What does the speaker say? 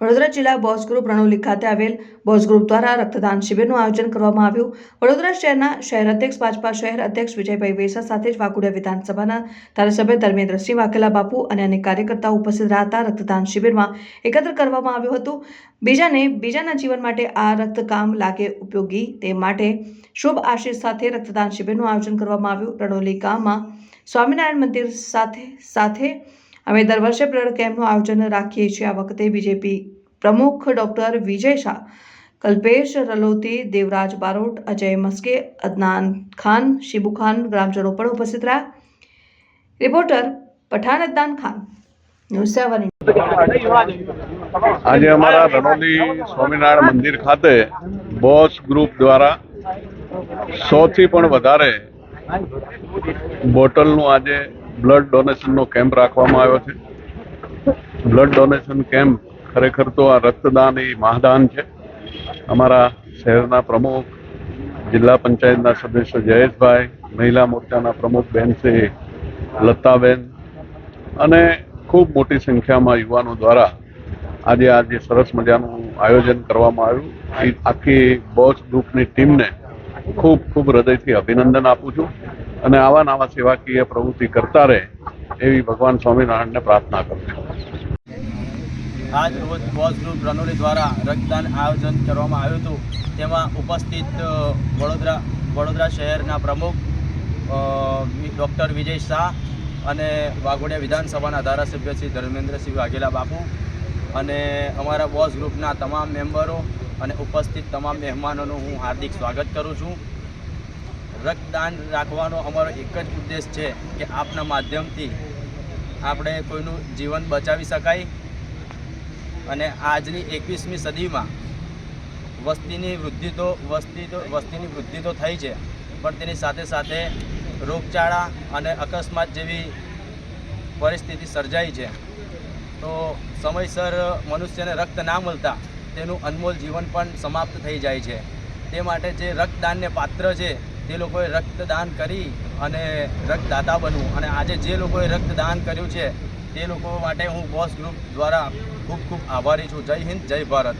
વડોદરા જિલ્લા boss group Ranoli ખાતે આવેલ બોસ ગ્રુપ દ્વારા રક્તદાન શિબિરનું આયોજન કરવામાં આવ્યું. વડોદરા શહેરના શહેર અધ્યક્ષ, ભાજપા શહેર અધ્યક્ષ વિજયભાઈ વેસા સાથે જ વાઘોડિયા વિધાનસભાના ધારાસભ્ય ધર્મેન્દ્રસિંહ વાઘેલા બાપુ અને અનેક કાર્યકર્તાઓ ઉપસ્થિત રહ્યા રક્તદાન શિબિરમાં એકત્ર કરવામાં આવ્યું હતું. બીજાને, બીજાના જીવન માટે આ રક્તકામ લાગે ઉપયોગી તે માટે શુભ આશીષ સાથે રક્તદાન શિબિરનું આયોજન કરવામાં આવ્યું. રણોલી ગામમાં સ્વામિનારાયણ મંદિર સાથે સાથે અમે દર વર્ષે બ્લડ કેમ્પનું આયોજન રાખીએ છીએ. આ વખતે બીજેપી પ્રમુખ ડોક્ટર વિજય શાહ, કલ્પેશ રલોતી, દેવરાજ બારોટ, અજય મસ્કે, અદનાન ખાન, શિબુ ખાન ગ્રામજનો પણ ઉપસ્થિત રહ્યા. Reporter Pathan Adnan Khan, news seven આજે અમારા રણોલી સ્વામિનારાયણ મંદિર ખાતે બોસ ગ્રુપ દ્વારા સોથી પણ વધારે બોટલનું આજે બ્લડ ડોનેશનનો કેમ્પ રાખવામાં આવ્યો છે. બ્લડ ડોનેશન કેમ્પ ખરેખર તો આ રક્તદાન એ મહાદાન છે. અમારા શહેરના પ્રમુખ, જિલ્લા પંચાયતના સદસ્ય જયેશભાઈ, મહિલા મોરચાના પ્રમુખ બેન શ્રી લતાબેન અને ખૂબ મોટી સંખ્યામાં યુવાનો દ્વારા આજે આ જે સરસ મજાનું આયોજન કરવામાં આવ્યું. એ આખી બોસ ગ્રુપની ટીમને ખૂબ ખૂબ હૃદયથી અભિનંદન આપું છું અને આવા નવા સેવાકીય પ્રવૃત્તિ કરતા રહે એવી ભગવાન સ્વામિનારાયણને પ્રાર્થના કરું છું. આજ રોજ બોસ ગ્રુપ રનોલી દ્વારા રક્તદાન આયોજન કરવામાં આવ્યું હતું. તેમાં ઉપસ્થિત વડોદરા વડોદરા શહેરના પ્રમુખ ડૉક્ટર વિજય શાહ અને વાઘોડિયા વિધાનસભાના ધારાસભ્ય શ્રી ધર્મેન્દ્રસિંહ વાઘેલા બાપુ અને અમારા બોસ ગ્રુપના તમામ મેમ્બરો અને ઉપસ્થિત તમામ મહેમાનોનું હું હાર્દિક સ્વાગત કરું છું. રક્તદાન રાખવાનો અમારો એક જ ઉદ્દેશ છે કે આપના માધ્યમથી આપણે કોઈનું જીવન બચાવી શકાય. અને આજની એકવીસમી સદીમાં વસ્તીની વૃદ્ધિ તો વસ્તી તો વસ્તીની વૃદ્ધિ તો થઈ છે, પણ તેની સાથે સાથે રોગચાળા અને અકસ્માત જેવી પરિસ્થિતિ સર્જાઈ છે. તો સમયસર મનુષ્યને રક્ત ના મળતા તેનું અનમોલ જીવન પણ સમાપ્ત થઈ જાય છે. તે માટે જે રક્તદાનને પાત્ર છે, તે લોકોએ રક્તદાન કરી અને રક્તદાતા બનવું. અને આજે જે લોકોએ રક્તદાન કર્યું છે તે લોકો માટે હું બોસ ગ્રુપ દ્વારા ખૂબ ખૂબ આભારી છું. જય હિન્દ, જય ભારત.